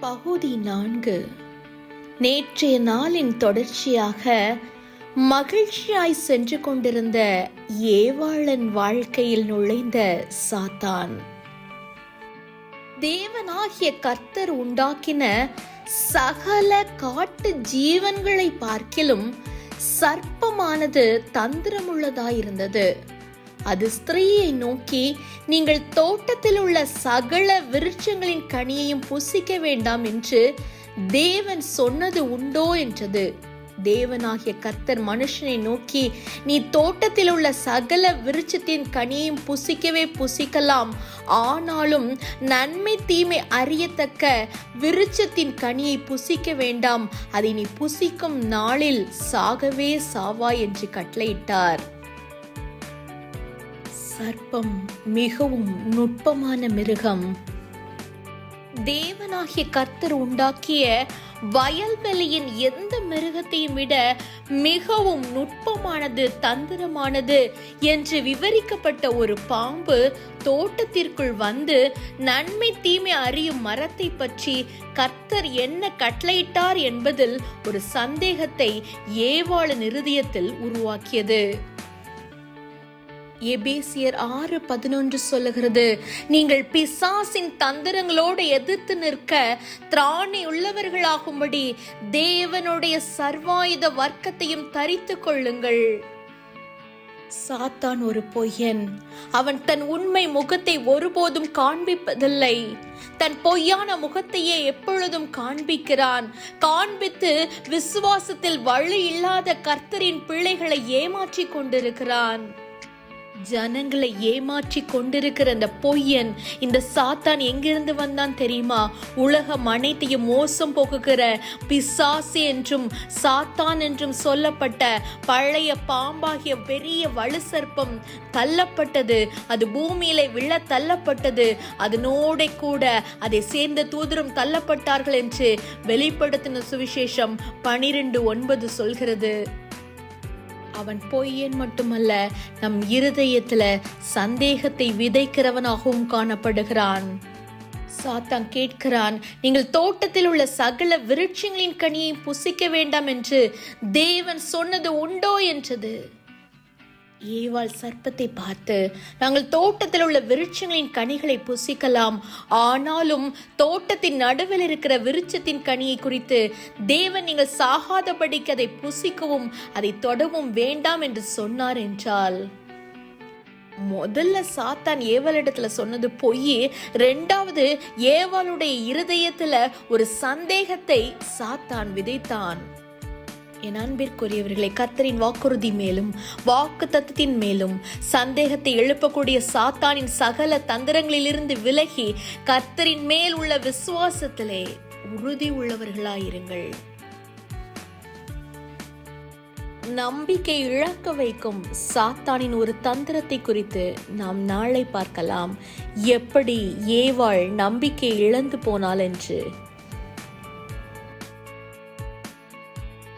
பகுதி நான்கு. நேற்றைய நாளின் தொடர்ச்சியாக மகிழ்ச்சியாய் சென்று கொண்டிருந்த ஏவாளன் வாழ்க்கையில் நுழைந்த சாத்தான். தேவனாகிய கர்த்தர் உண்டாக்கின சகல காட்டு ஜீவன்களை பார்க்கிலும் சர்ப்பமானது தந்திரமுள்ளதாயிருந்தது. அது ஸ்திரீயை நோக்கி நீங்கள் தோட்டத்தில் உள்ள சகல விருட்சங்களின் கனியையும் புசிக்க வேண்டாம் என்று தேவன் சொன்னது உண்டோ என்றது. தேவனாகிய கர்த்தர் மனுஷனை நோக்கி நீ தோட்டத்தில் உள்ள சகல விருட்சத்தின் கனியையும் புசிக்கவே புசிக்கலாம். ஆனாலும் நன்மை தீமை அறியத்தக்க விருட்சத்தின் கனியை புசிக்க வேண்டாம். அதை நீ புசிக்கும் நாளில் சாகவே சாவாய் என்று கட்டளையிட்டார். சர்ப்பம் மிகவும் நுட்பமான மிருகம். தேவனாகிய கர்த்தர் உண்டாக்கிய வயல்வெளியின் எந்த மிருகத்தையும் விட மிகவும் நுட்பமானது தந்திரமானது என்று விவரிக்கப்பட்ட ஒரு பாம்பு தோட்டத்திற்குள் வந்து நன்மை தீமை அறியும் மரத்தை பற்றி கர்த்தர் என்ன கட்டளையிட்டார் என்பதில் ஒரு சந்தேகத்தை ஏவாளன் இருதயத்தில் உருவாக்கியது. எபேசியர் ஆறு பதினொன்று சொல்லுகிறது நீங்கள் பிசாசின் தந்திரங்களோடு எதிர்த்து நிற்க திராணி உள்ளவர்களாகும்படி தேவனுடைய சர்வாயுத வர்க்கத்தையும் தரித்து கொள்ளுங்கள். சாத்தான் ஒரு பொய்யன். அவன் தன் உண்மை முகத்தை ஒருபோதும் காண்பிப்பதில்லை. தன் பொய்யான முகத்தையே எப்பொழுதும் காண்பிக்கிறான். காண்பித்து விசுவாசத்தில் வழி இல்லாத கர்த்தரின் பிள்ளைகளை ஏமாற்றி கொண்டிருக்கிறான். ஜனங்களை ஏமாற்றி கொண்டிருக்கிற அந்த பொய்யன் இந்த சாத்தான் எங்கிருந்து வந்தான் தெரியுமா? உலகம் அனைத்தையும் மோசம் போக்குகிற பிசாசு என்றும் சாத்தான் என்றும் சொல்லப்பட்ட பழைய பாம்பாகிய பெரிய வலு சர்ப்பம் தள்ளப்பட்டது. அது பூமியில விழ தள்ளப்பட்டது. அதனோட கூட அதை சேர்ந்த தூதரும் தள்ளப்பட்டார்கள் என்று வெளிப்படுத்தின சுவிசேஷம் பனிரெண்டு ஒன்பது சொல்கிறது. அவன் பொய்யன் மட்டுமல்ல நம் இருதயத்துல சந்தேகத்தை விதைக்கிறவனாகவும் காணப்படுகிறான். சாத்தான் கேட்கிறான் நீங்கள் தோட்டத்தில் உள்ள சகல விருட்சங்களின் கனியை புசிக்க வேண்டாம் என்று தேவன் சொன்னது உண்டோ? என்றது. ஏவாள் சர்ப்பத்தை பார்த்து நாங்கள் தோட்டத்தில் உள்ள விருட்சங்களின் கனிகளை புசிக்கலாம். ஆனாலும் தோட்டத்தின் நடுவில் இருக்கிற விருட்சத்தின் கனியை குறித்து தேவன் நீங்கள் சாகாதபடிக்கு அதை புசிக்கவும் அதை தொடவும் வேண்டாம் என்று சொன்னார் என்றால் முதல்ல சாத்தான் ஏவாளிடத்துல சொன்னது பொய் ரெண்டாவது ஏவாளுடைய இருதயத்துல ஒரு சந்தேகத்தை சாத்தான் விதைத்தான். என் அன்பிற்குரியவர்களை கர்த்தரின் வாக்குறுதி மேலும் வாக்கு தத்துவத்தின் மேலும் சந்தேகத்தை எழுப்பக்கூடிய சாத்தானின் சகல தந்திரங்களிலிருந்து விலகி கர்த்தரின் மேல் உள்ள விசுவாசத்திலே உறுதி உள்ளவர்களாயிருங்கள். நம்பிக்கை இழக்க வைக்கும் சாத்தானின் ஒரு தந்திரத்தை குறித்து நாம் நாளை பார்க்கலாம். எப்படி ஏவாள் நம்பிக்கை இழந்து போனால் என்று